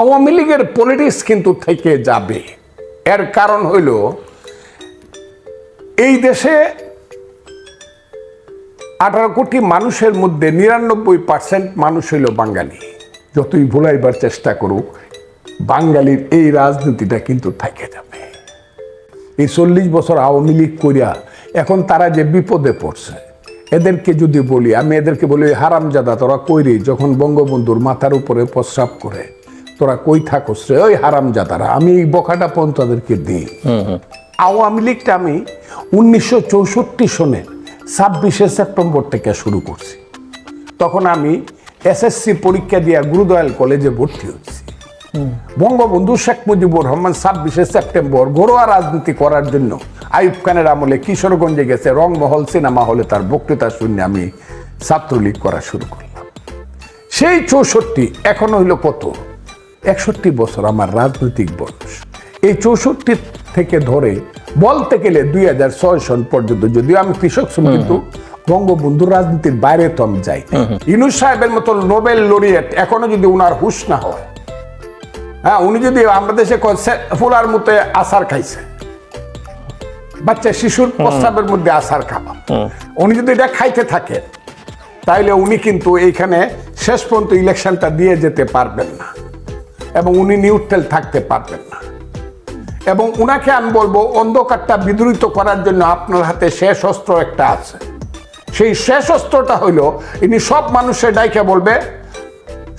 আওয়ামী লীগের পলিটিক্স কিন্তু থেকে যাবে। এর কারণ হইল, এই দেশে আঠারো কোটি মানুষের মধ্যে নিরানব্বই পার্সেন্ট মানুষ হইল বাঙালি। যতই ভুলাইবার চেষ্টা করুক, বাঙালির এই রাজনীতিটা কিন্তু থেকে যাবে। এই চল্লিশ বছর আওয়ামী লীগ করিয়া এখন তারা যে বিপদে পড়ছে, এদেরকে যদি বলি, আমি এদেরকে বলি, হারামজাদা, তোরা কইরি? যখন বঙ্গবন্ধুর মাথার উপরে প্রস্রাব করে তোরা কই থাকস রে? ওই হারামজাদারা আমি এই বকাটা পর্যন্ত তাদেরকে দিই। আওয়ামী লীগটা আমি উনিশশো চৌষট্টি সনে ছাব্বিশে সেপ্টেম্বর থেকে শুরু করছি। তখন আমি এসএসসি পরীক্ষা দিয়া গুরুদয়াল কলেজে ভর্তি হয়েছি। বঙ্গবন্ধু শেখ মুজিবুর রহমান ছাব্বিশে সেপ্টেম্বর ঘরোয়া রাজনীতি করার জন্য আইব খানের আমলে কিশোরগঞ্জে গেছে রংমহল সিনেমা হলে তার বক্তৃতা শুনে আমি ছাত্রলীগ করা শুরু করলাম। সেই চৌষট্টি এখন হইল কত? একষট্টি বছর আমার রাজনৈতিক বয়স। এই চৌষট্টি থেকে ধরে বলতে গেলে দুই হাজার ছয় সন পর্যন্ত যদিও আমি কৃষক শ্রমিক কিন্তু বঙ্গবন্ধু রাজনীতির বাইরে তো আমি যাই ইনুস সাহেবের মতো নোবেল লরিয়েট এখনও যদি উনার হুশ না হয় হ্যাঁ উনি যদি আমরা দেশে ফুলার মতো আসার খাইছে বাচ্চা শিশুর প্রস্তাবের মধ্যে আসার খাওয়া। উনি যদি এটা খাইতে থাকে তাইলে উনি কিন্তু এইখানে শেষ পর্যন্ত ইলেকশনটা দিয়ে যেতে পারবেন না। এবং উনি নিউট্রাল থাকতে পারবেন না। এবং উনাকে আমি বলব, অন্ধকারটা বিদ্রুত করার জন্য আপনার হাতে শেষ অস্ত্র একটা আছে। সেই শেষ অস্ত্রটা হইল ইনি সব মানুষের ডাইকে বলবে,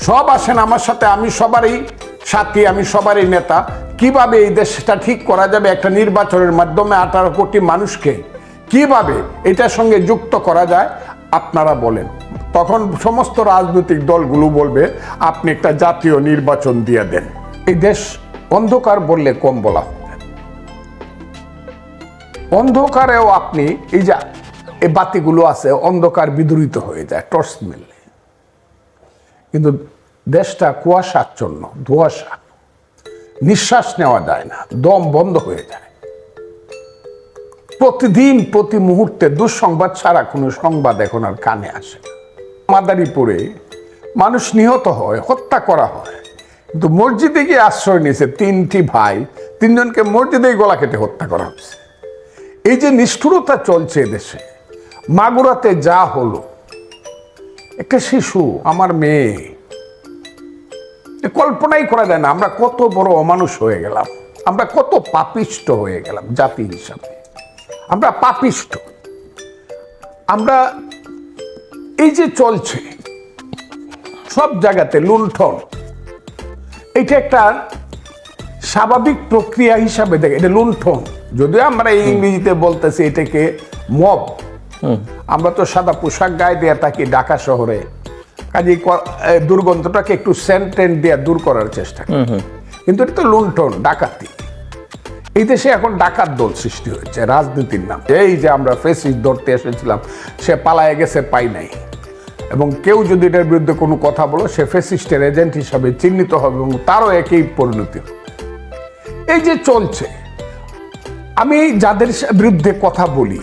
সব আসেন আমার সাথে, আমি সবারই সাথী, আমি সবারই নেতা। কীভাবে এই দেশটা ঠিক করা যাবে? একটা নির্বাচনের মাধ্যমে আঠারো কোটি মানুষকে কীভাবে এটার সঙ্গে যুক্ত করা যায়? আপনারা বলেন। তখন সমস্ত রাজনৈতিক দলগুলো বলবে, আপনি একটা জাতীয় নির্বাচন দিয়ে দেন। এই দেশ অন্ধকার বললে কম বলা হবে অন্ধকারেও আপনি এই যে এই বাতিগুলো আছে, অন্ধকার বিদূরিত হয়ে যায়, টর্চ মেললে কিন্তু দেশটা কুয়াশাচ্ছন্ন, ধোয়াশা। নিঃশ্বাস নেওয়া যায় না, দম বন্ধ হয়ে যায়। প্রতিদিন, প্রতি মুহূর্তে দুঃসংবাদ ছাড়া কোনো সংবাদ এখন আর কানে আসে না। মাদারীপুরে মানুষ নিহত হয়, হত্যা করা হয়। কিন্তু মসজিদে গিয়ে আশ্রয় নিয়েছে তিনটি ভাই, তিনজনকে মসজিদেই গলা কেটে হত্যা করা হচ্ছে। এই যে নিষ্ঠুরতা চলছে দেশে মাগুরাতে যা হলো, একটা শিশু, আমার মেয়ে কল্পনাই করা যায় না, আমরা কত বড় অমানুষ হয়ে গেলাম, আমরা কত পাপিষ্ট হয়ে গেলাম জাতি হিসাবে। আমরা পাপিষ্ট। আমরা এই যে চলছে সব জায়গাতে লুণ্ঠন। এটা একটা স্বাভাবিক প্রক্রিয়া হিসাবে দেখে এটা লুণ্ঠন। যদিও আমরা এই ইংরেজিতে বলতেছি এটাকে মব। আমরা তো সাদা পোশাক গায়ে দিয়ে থাকি ঢাকা শহরে। কাজে দুর্গন্ধটাকে একটু সেন্টেন্ট দিয়ে দূর করার চেষ্টা কিন্তু এটা তো লুণ্ঠন ডাকাতি। এই দেশে এখন ডাকাত দল সৃষ্টি হয়েছে রাজনীতির নাম। এই যে আমরা ফেসিস ধরতে এসেছিলাম সে পালায়ে গেছে পাই নাই। এবং কেউ যদি এটার বিরুদ্ধে কোনো কথা বলো, সে ফেসিস্টের এজেন্ট হিসাবে চিহ্নিত হবে এবং তারও একই পরিণতি এই যে চলছে, আমি যাদের বিরুদ্ধে কথা বলি,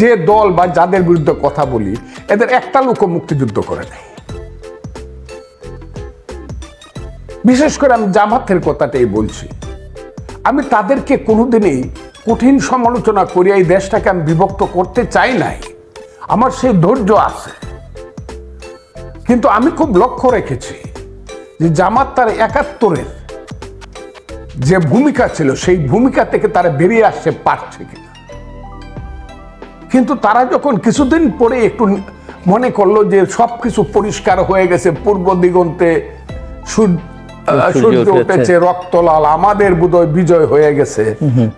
যে দল বা যাদের বিরুদ্ধে কথা বলি, এদের একটা লোকও মুক্তিযুদ্ধ করে নাই। বিশেষ করে আমি জামাতের কথাটাই বলছি। আমি তাদেরকে কোনোদিনই কঠিন সমালোচনা করি এই দেশটাকে আমি বিভক্ত করতে চাই নাই। আমার সেই ধৈর্য আছে। কিন্তু আমি খুব লক্ষ্য রেখেছি যে জামাত তার একাত্তরের যে ভূমিকা ছিল সেই ভূমিকা থেকে তারা বেরিয়ে আসতে পারছে কিনা। কিন্তু তারা যখন কিছুদিন পরে একটু মনে করল যে সবকিছু পরিষ্কার হয়ে গেছে পূর্ব দিগন্তে সূর্য সূর্য উঠেছে। রক্ত লাল আমাদের বোধহয় বিজয় হয়ে গেছে।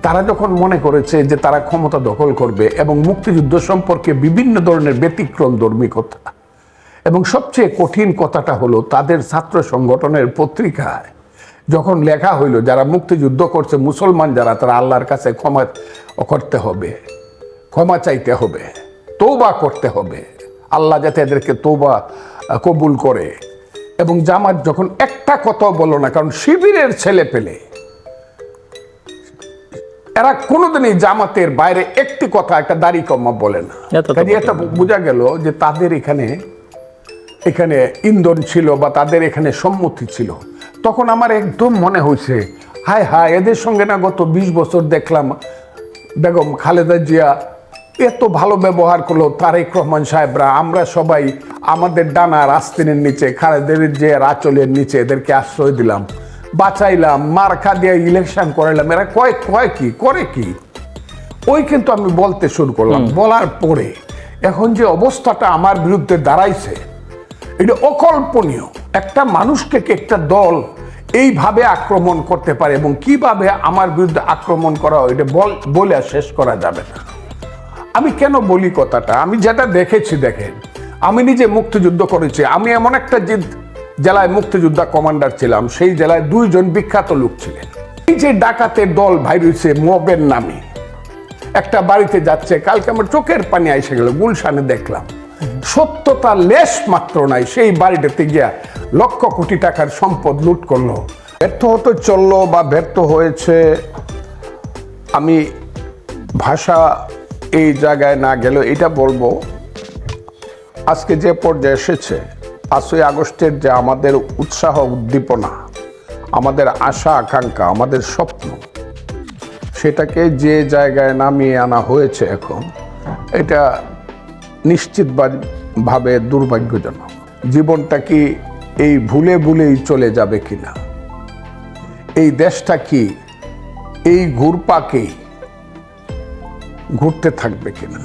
তারা যখন মনে করেছে যে তারা ক্ষমতা দখল করবে এবং মুক্তিযুদ্ধ সম্পর্কে বিভিন্ন ধরনের ব্যতিক্রম ধর্মী কথা এবং সবচেয়ে কঠিন কথাটা হলো তাদের ছাত্র সংগঠনের পত্রিকায় যখন লেখা হইল যারা মুক্তিযুদ্ধ করছে মুসলমান যারা তারা আল্লাহর কাছে ক্ষমা করতে হবে ক্ষমা চাইতে হবে তৌবা করতে হবে। আল্লাহ যাতে এদেরকে তৌবা কবুল করে। এবং জামাত যখন একটা কথা বলো না কারণ শিবিরের ছেলে পেলে। এরা কোনোদিনই জামাতের বাইরে একটি কথা একটা দাড়ি কমা বলে না। এটা বোঝা গেল যে তাদের এখানে এখানে ইন্ধন ছিল বা তাদের এখানে সম্মতি ছিল। তখন আমার একদম মনে হয়েছে হায় হায় এদের সঙ্গে না গত বিশ বছর দেখলাম বেগম খালেদা জিয়া এত ভালো ব্যবহার করল তারেক রহমান সাহেবরা আমরা সবাই আমাদের ডানার আস্তিনের নিচে খালেদের যে আঁচলের নিচে এদেরকে আশ্রয় দিলাম। বাঁচাইলাম মার্কা দিয়ে ইলেকশন করাইলাম এরা কয় কয় কি করে কি? ওই কিন্তু আমি বলতে শুরু করলাম। বলার পরে এখন যে অবস্থাটা আমার বিরুদ্ধে দাঁড়াইছে এটা অকল্পনীয়। একটা মানুষকে একটা দল এইভাবে আক্রমণ করতে পারে এবং কীভাবে আমার বিরুদ্ধে আক্রমণ করা হয়, এটা বল শেষ করা যাবে না। আমি কেন বলি কথাটা? আমি যেটা দেখেছি, দেখেন। আমি নিজে মুক্তিযুদ্ধ করেছি। আমি এমন একটা জেলায় মুক্তিযোদ্ধা কমান্ডার ছিলাম, সেই জেলায় দুইজন বিখ্যাত লোক ছিলেন। এই যে ডাকাতের দল ভাই রয়েছে মবের নামে। একটা বাড়িতে যাচ্ছে, কালকে আমার চোখের পানি এসে গেল, গুলশানে দেখলাম। সত্যতা লেশ মাত্র নাই, সেই বাড়িটাতে গিয়া লক্ষ কোটি টাকার সম্পদ লুট করল। ব্যর্থ হতে চলল বা ব্যর্থ হয়েছে, আমি ভাষা এই জায়গায় না গেল এটা বলব, আজকে যে পর্যায়ে এসেছে, পাঁচই আগস্টের যে আমাদের উৎসাহ উদ্দীপনা, আমাদের আশা আকাঙ্ক্ষা, আমাদের স্বপ্ন, সেটাকে যে জায়গায় নামিয়ে আনা হয়েছে এখন, এটা নিশ্চিতভাবে দুর্ভাগ্যজনক। জীবনটা কি এই ভুলে ভুলেই চলে যাবে কিনা? এই দেশটা কি এই ঘুরপাকেই ঘুরতে থাকবে কিনা?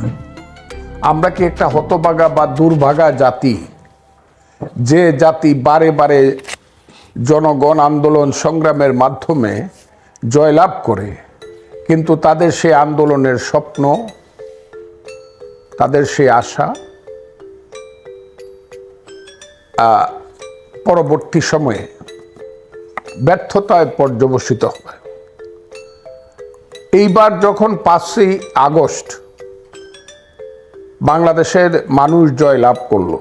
আমরা কি একটা হতবাগা বা দুর্ভাগা জাতি? যে জাতি বারে বারে জনগণ আন্দোলন সংগ্রামের মাধ্যমে জয়লাভ করে, কিন্তু তাদের সেই আন্দোলনের স্বপ্ন তাদের সেই আশা পরবর্তী সময়ে ব্যর্থতায় পর্যবসিত হবে। এইবার যখন পাঁচই আগস্ট বাংলাদেশের মানুষ জয় লাভ করল,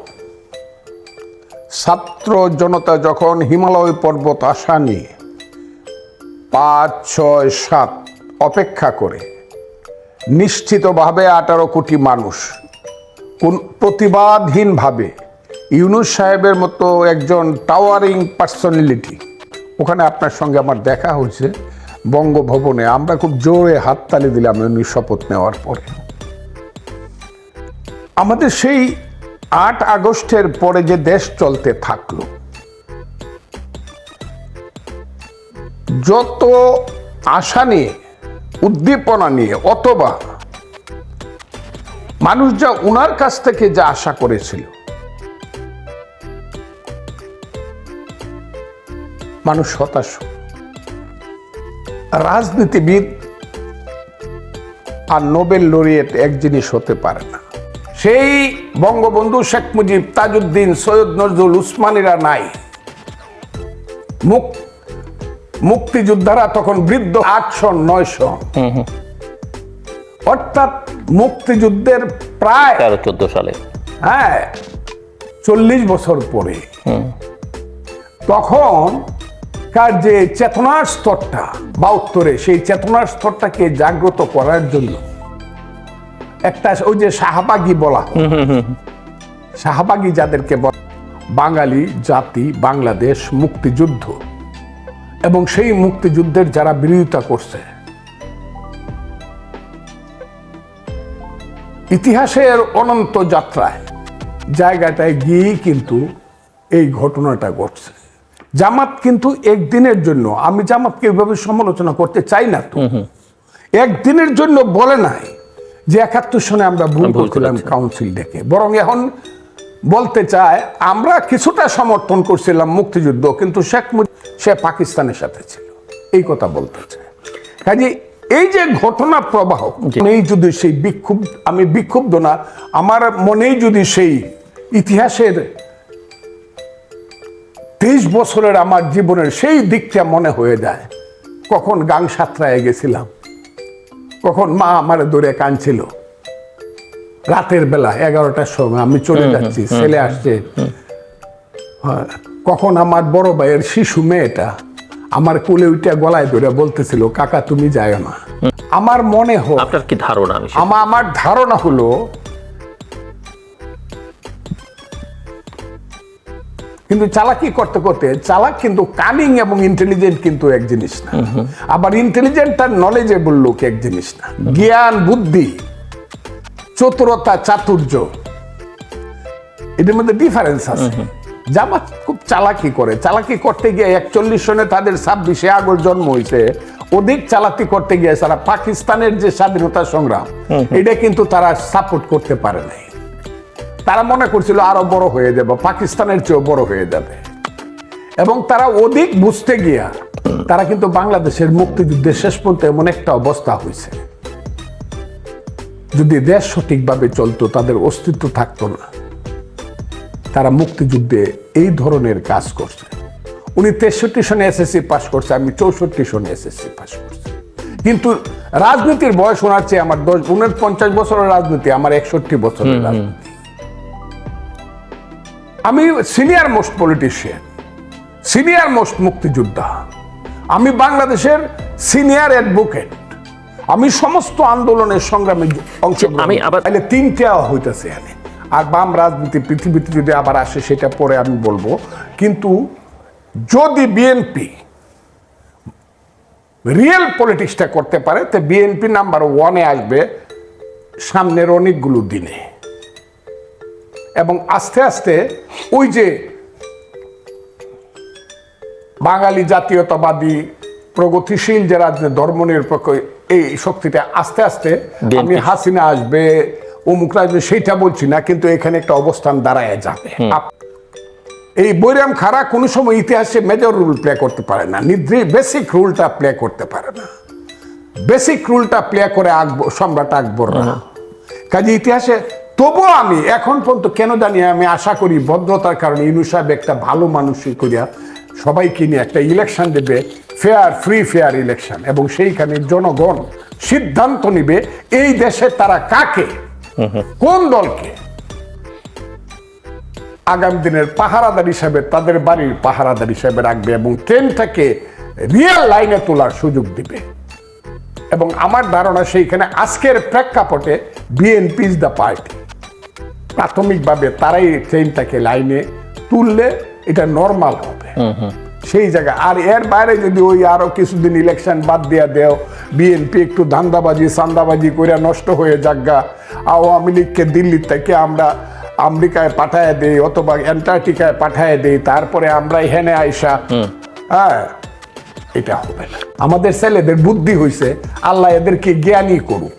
ছাত্র জনতা যখন হিমালয় পর্বত আসা নিয়ে পাঁচ, ছয়, সাত অপেক্ষা করে নিশ্চিতভাবে আঠারো কোটি মানুষ। কোন প্রতিবাদহীনভাবে ইউনুস সাহেবের মতো একজন টাওয়ারিং পার্সোনালিটি ওখানে আপনার সঙ্গে আমার দেখা হয়েছে বঙ্গভবনে। আমরা খুব জোরে হাততালি দিলাম উনি শপথ নেওয়ার পরে। আমাদের সেই আট আগস্টের পরে যে দেশ চলতে থাকল, যত আশা নিয়ে উদ্দীপনা নিয়ে অথবা মানুষ যা উনার কাছ থেকে যা আশা করেছিল। মানুষ হতাশ। রাজনীতিবিদ আর নোবেল লরিয়েট এক জিনিস হতে পারে না। সেই বঙ্গবন্ধু শেখ মুজিব, তাজউদ্দিন, সৈয়দ নজরুল উসমানিরা নাই। মুখ মুক্তিযোদ্ধারা তখন বৃদ্ধ আটশো নয়শো। অর্থাৎ মুক্তিযুদ্ধের প্রায় তেরো চোদ্দ সালে। হ্যাঁ চল্লিশ বছর পরে। তখন কার যে চেতনার স্তরটা বা উত্তরে সেই চেতনার স্তরটাকে জাগ্রত করার জন্য একটা ওই যে শাহবাগী বলা। শাহবাগী যাদেরকে বলা বাঙালি জাতি বাংলাদেশ মুক্তিযুদ্ধ। এবং সেই মুক্তিযুদ্ধের যারা বিরোধিতা করছে। ইতিহাসের অনন্ত যাত্রায় জায়গাটায় গিয়েই কিন্তু এই ঘটনাটা ঘটছে। জামাত কিন্তু একদিনের জন্য আমি জামাতকে এইভাবে সমালোচনা করতে চাই না তো। একদিনের জন্য বলে নাই যে একাত্তর সনে আমরা ভুল করছিলাম করেছি। কাউন্সিল ডেকে। বরং এখন বলতে চায় আমরা কিছুটা সমর্থন করছিলাম মুক্তিযুদ্ধ কিন্তু শেখ সে পাকিস্তানের সাথে ছিল। এই কথা বলতে চায়। কাজে এই যে ঘটনা প্রবাহ। মনেই যদি সেই বিক্ষুব্ধ আমি বিক্ষুব্ধ না আমার মনেই যদি সেই ইতিহাসের তেইশ বছরের আমার জীবনের সেই দিকটা মনে হয়ে যায় কখন গাং সাতরায় গেছিলাম কখন মা আমার দূরে কাঁদছিল। রাতের বেলা এগারোটার সময় আমি চলে যাচ্ছি ছেলে আসছে। হ্যাঁ, কখন আমার বড় ভাইয়ের শিশু মেয়েটা আমার কোলে উইটা গলায় ধরে বলতেছিল কাকা তুমি যায় না। আমার মনে হয় আপনার কি ধারণা আমার আমার ধারণা হলো কিন্তু চালাকি করতে করতে চালাক কিন্তু কানিং এবং ইন্টেলিজেন্ট কিন্তু এক জিনিস না। আবার ইন্টেলিজেন্ট আর নলেজেবল লোক এক জিনিস না। জ্ঞান বুদ্ধি চতুরতা চাতুর্য এটার মধ্যে ডিফারেন্স আছে। জামাত খুব চালাকি করে। চালাকি করতে গিয়ে একচল্লিশ সনে তাদের ছাব্বিশে আগস্ট জন্ম হয়েছে অধিক চালাকি করতে গিয়ে তারা পাকিস্তানের যে স্বাধীনতা সংগ্রাম এটা কিন্তু তারা সাপোর্ট করতে পারে নাই। তারা মনে করছিল আরও বড় হয়ে যাবে পাকিস্তানের চেয়েও বড় হয়ে যাবে। এবং তারা অধিক বুঝতে গিয়া তারা কিন্তু বাংলাদেশের মুক্তিযুদ্ধের শেষ পর্যন্ত এমন একটা অবস্থা হয়েছে যদি দেশ সঠিকভাবে চলতো তাদের অস্তিত্ব থাকতো না। তারা মুক্তিযুদ্ধে এই ধরনের কাজ করছে। উনি তেষট্টি সনে এসএসসি পাস করছে আমি চৌষট্টি সনে এসএসসি পাস করছি। কিন্তু রাজনীতির বয়স ওনার চেয়ে আমার দশ উনপঞ্চাশ বছরের রাজনীতি আমার একষট্টি বছরের রাজনীতি। আমি senior most politician senior most মুক্তিযোদ্ধা। আমি বাংলাদেশের সিনিয়র অ্যাডভোকেট আমি সমস্ত আন্দোলনের সংগ্রামে অংশগ্রহণ আমি আবার- তাহলে তিনটা হইতেছে এখানে। আর বাম রাজনীতি পৃথিবীতে যদি আবার আসে সেটা পরে আমি বলব। কিন্তু যদি বিএনপি রিয়েল পলিটিক্সটা করতে পারে তো বিএনপি নাম্বার ওয়ানে আসবে সামনের অনেকগুলো দিনে। এবং আস্তে আস্তে ওই যে বাঙালি জাতীয়তাবাদী প্রগতিশীল যে রাজনীতি ধর্ম নিরপেক্ষ এই শক্তিটা আস্তে আস্তে আমি হাসিনা আসবে অমুক আসবে সেইটা বলছি না কিন্তু এখানে একটা অবস্থান দাঁড়ায় যাবে। এই বৈরাম খারা কোনো সময় ইতিহাসে মেজর রুল প্লে করতে পারে না নিদ্রি বেসিক রুলটা প্লে করতে পারে না। বেসিক রুলটা প্লে করে আকবর সম্রাট আকবর কাজে ইতিহাসে তবুও আমি এখন পর্যন্ত কেন জানি আমি আশা করি ভদ্রতার কারণে ইনু সাহেব একটা ভালো মানুষই করিয়া সবাইকে নিয়ে একটা ইলেকশন দেবে ফেয়ার ফ্রি ফেয়ার ইলেকশন এবং সেইখানে জনগণ সিদ্ধান্ত নিবে এই দেশে তারা কাকে কোন দলকে আগামী দিনের পাহারাদার হিসাবে তাদের বাড়ির পাহারাদার হিসাবে রাখবে এবং ট্রেনটাকে রিয়েল লাইনে তোলার সুযোগ দিবে? এবং আমার ধারণা সেইখানে আজকের প্রেক্ষাপটে বিএনপি ইজ দ্য পার্টি প্রাথমিকভাবে তারাই ট্রেনটাকে লাইনে তুললে এটা নর্মাল হবে। সেই জায়গা। আর এর বাইরে যদি ওই আরও কিছুদিন ইলেকশন বাদ দিয়া দেও বিএনপি একটু ধান্দাবাজি সান্দাবাজি করে নষ্ট হয়ে যাগা আওয়ামী লীগকে দিল্লি থেকে আমরা আমেরিকায় পাঠায় দেই অথবা অ্যান্টার্কটিকায় পাঠায় দেই তারপরে আমরা এখানে আইসা। হ্যাঁ এটা হবে না। আমাদের ছেলেদের বুদ্ধি হয়েছে আল্লাহ এদেরকে জ্ঞানী করুক।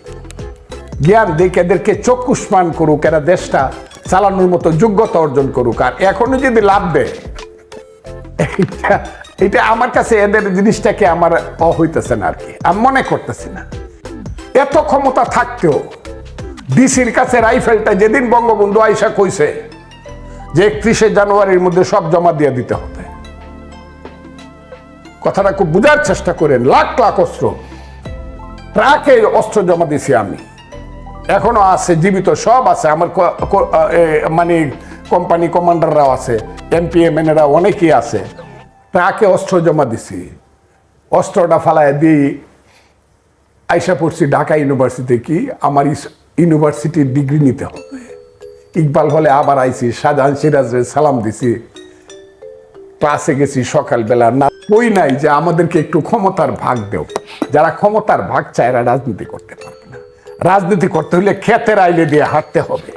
জ্ঞান দিক এদেরকে চক্ষুষ্মান করুক এরা দেশটা চালানোর মতো যোগ্যতা অর্জন করুক। আর এখনও যদি লাভ দেয় এটা আমার কাছে এদের জিনিসটাকে আমার অ হইতেছে না আর কি আমি মনে করতেছি না। এত ক্ষমতা থাকতেও ডিসির কাছে রাইফেলটা যেদিন বঙ্গবন্ধু আইসা কইছে যে একত্রিশে জানুয়ারির মধ্যে সব জমা দিয়ে দিতে হবে। কথাটা খুব বোঝার চেষ্টা করেন, লাখ লাখ অস্ত্র। ট্রাকে অস্ত্র জমা দিছি আমি। এখনও আছে, জীবিত সব আছে। আমার মানে কোম্পানি কমান্ডাররাও আছে এমপিএমএনরা অনেকেই আছে ট্রাকে অস্ত্র জমা দিছি। অস্ত্রটা ফালায় দিই। আইসা পড়ছি ঢাকা ইউনিভার্সিটি কি আমার ইউনিভার্সিটির ডিগ্রি নিতে হবে। ইকবাল হলে আবার আইছি, শাহজাহান সিরাজের সালাম দিছি। ক্লাসে গেছি সকালবেলা, না ওই নাই যে আমাদেরকে একটু ক্ষমতার ভাগ দেও। যারা ক্ষমতার ভাগ চায় এরা রাজনীতি করতে পারবে না। রাজনীতি করতে হলে ক্ষেতের আইলে দিয়ে হাঁটতে হবে।